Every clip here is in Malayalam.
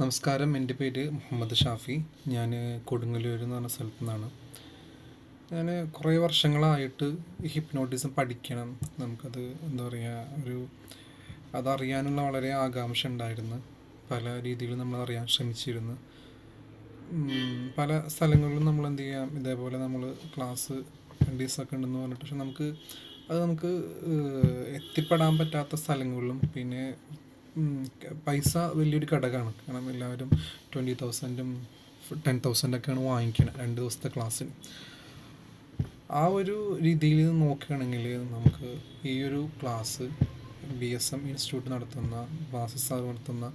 നമസ്കാരം. എന്റെ പേര് മുഹമ്മദ് ഷാഫി. ഞാൻ കൊടുങ്ങല്ലൂർ എന്ന് പറഞ്ഞ സ്ഥലത്തു നിന്നാണ്. ഞാൻ കുറേ വർഷങ്ങളായിട്ട് ഹിപ്നോട്ടിസം പഠിക്കണം. നമുക്കത് എന്താ പറയുക ഒരു അതറിയാനുള്ള വളരെ ആകാംക്ഷ ഉണ്ടായിരുന്നു. പല രീതിയിലും നമ്മൾ അറിയാൻ ശ്രമിച്ചിരുന്നു. പല സ്ഥലങ്ങളിലും നമ്മൾ എന്ത് ചെയ്യാം ഇതേപോലെ നമ്മൾ ക്ലാസ് ദിവസമൊക്കെ ഉണ്ടെന്ന് പറഞ്ഞിട്ട്. പക്ഷെ നമുക്ക് അത് നമുക്ക് എത്തിപ്പെടാൻ പറ്റാത്ത സ്ഥലങ്ങളിലും പിന്നെ പൈസ വലിയൊരു ഘടകമാണ്. കാരണം എല്ലാവരും ട്വന്റി തൗസൻഡും ടെൻ തൗസൻഡൊക്കെയാണ് വാങ്ങിക്കുന്നത് രണ്ട് ദിവസത്തെ ക്ലാസ്സിന്. ആ ഒരു രീതിയിൽ നോക്കുകയാണെങ്കിൽ നമുക്ക് ഈ ഒരു class B S M institute നടത്തുന്ന ബാസിസ് സാർ നടത്തുന്ന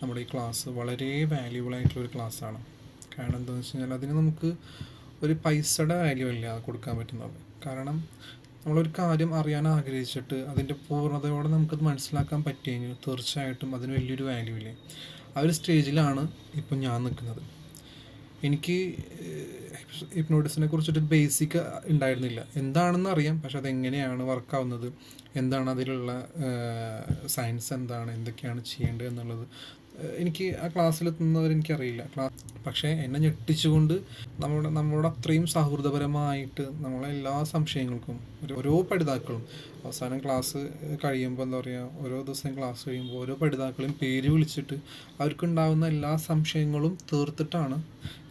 നമ്മുടെ ഈ ക്ലാസ് വളരെ വാല്യൂബിൾ ആയിട്ടുള്ള ഒരു ക്ലാസ്സാണ് കാരണം എന്താണെന്ന് വെച്ച് കഴിഞ്ഞാൽ അതിന് നമുക്ക് ഒരു പൈസയുടെ വാല്യൂ അല്ല കൊടുക്കാൻ പറ്റുന്നത്. കാരണം നമ്മളൊരു കാര്യം അറിയാൻ ആഗ്രഹിച്ചിട്ട് അതിന്റെ പൂർണതയോടെ നമുക്കത് മനസ്സിലാക്കാൻ പറ്റിയെങ്കിൽ തീർച്ചയായിട്ടും അതിന് വലിയൊരു വാല്യൂ ഇല്ലേ? ആ ഒരു സ്റ്റേജിലാണ് ഇപ്പം ഞാൻ നിൽക്കുന്നത്. എനിക്ക് ഹിപ്നോട്ടിസിനെ കുറിച്ചിട്ട് ബേസിക് ഉണ്ടായിരുന്നില്ല. എന്താണെന്ന് അറിയാം പക്ഷെ അതെങ്ങനെയാണ് വർക്കാവുന്നത് എന്താണ് അതിലുള്ള സയൻസ് എന്താണ് എന്തൊക്കെയാണ് ചെയ്യേണ്ടത് എന്നുള്ളത് എനിക്ക് ആ ക്ലാസ്സിലെത്തുന്നവർ എനിക്കറിയില്ല. ക്ലാ പക്ഷേ എന്നെ ഞെട്ടിച്ചുകൊണ്ട് നമ്മുടെ നമ്മളോട് അത്രയും സൗഹൃദപരമായിട്ട് നമ്മളെ എല്ലാ സംശയങ്ങൾക്കും ഓരോ പഠിതാക്കളും അവസാനം ക്ലാസ് കഴിയുമ്പോൾ എന്താ പറയുക ഓരോ ദിവസം ക്ലാസ് കഴിയുമ്പോൾ ഓരോ പഠിതാക്കളെയും പേര് വിളിച്ചിട്ട് അവർക്കുണ്ടാകുന്ന എല്ലാ സംശയങ്ങളും തീർത്തിട്ടാണ്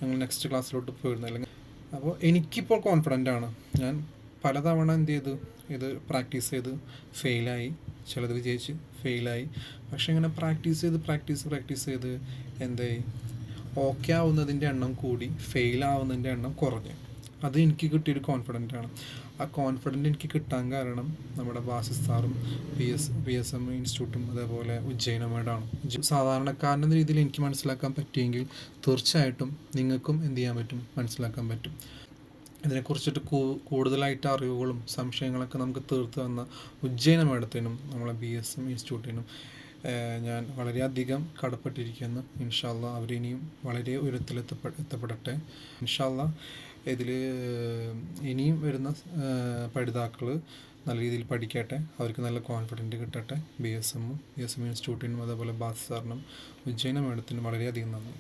ഞങ്ങൾ നെക്സ്റ്റ് ക്ലാസ്സിലോട്ട് പോയിരുന്നത്. അല്ലെങ്കിൽ അപ്പോൾ എനിക്കിപ്പോൾ കോൺഫിഡന്റ് ആണ്. ഞാൻ പലതവണ എന്ത് ചെയ്തു? ഇത് പ്രാക്ടീസ് ചെയ്ത് ഫെയിലായി ചിലത് വിജയിച്ച് ഫെയിലായി. പക്ഷെ ഇങ്ങനെ പ്രാക്ടീസ് ചെയ്ത് പ്രാക്ടീസ് പ്രാക്ടീസ് ചെയ്ത് എന്തായി? ഓക്കെ ആവുന്നതിന്റെ എണ്ണം കൂടി ഫെയിലാവുന്നതിന്റെ എണ്ണം കുറഞ്ഞു. അത് എനിക്ക് കിട്ടിയൊരു കോൺഫിഡന്റ് ആണ്. ആ കോൺഫിഡന്റ് എനിക്ക് കിട്ടാൻ കാരണം നമ്മുടെ ബാസിസ് സാറും P S P S M ഇൻസ്റ്റിറ്റ്യൂട്ടും അതേപോലെ ഉജ്ജയിനമേടാണ് സാധാരണക്കാരന്റെ രീതിയിൽ എനിക്ക് മനസ്സിലാക്കാൻ പറ്റിയെങ്കിൽ തീർച്ചയായിട്ടും നിങ്ങൾക്കും എന്ത് ചെയ്യാൻ പറ്റും? മനസ്സിലാക്കാൻ പറ്റും. ഇതിനെക്കുറിച്ചിട്ട് കൂടുതലായിട്ട് അറിവുകളും സംശയങ്ങളൊക്കെ നമുക്ക് തീർത്ത് തന്ന ഉജ്ജയിന മേഡത്തിനും നമ്മളെ ബി എസ് എം ഇൻസ്റ്റിറ്റ്യൂട്ടിനും ഞാൻ വളരെയധികം കടപ്പെട്ടിരിക്കുന്നു. ഇൻഷാല്ല അവരിനിയും വളരെ ഉയരത്തിലെത്തപ്പെ എത്തപ്പെടട്ടെ. ഇൻഷാല്ല ഇതിൽ ഇനിയും വരുന്ന പഠിതാക്കൾ നല്ല രീതിയിൽ പഠിക്കട്ടെ. അവർക്ക് നല്ല കോൺഫിഡന്റ് കിട്ടട്ടെ. ബി എസ് എമ്മും ബി എസ് എം ഇൻസ്റ്റിറ്റ്യൂട്ടിനും അതേപോലെ ബാസ് സാറിനും ഉജ്ജയിന മേഡത്തിനും വളരെയധികം നന്ദി.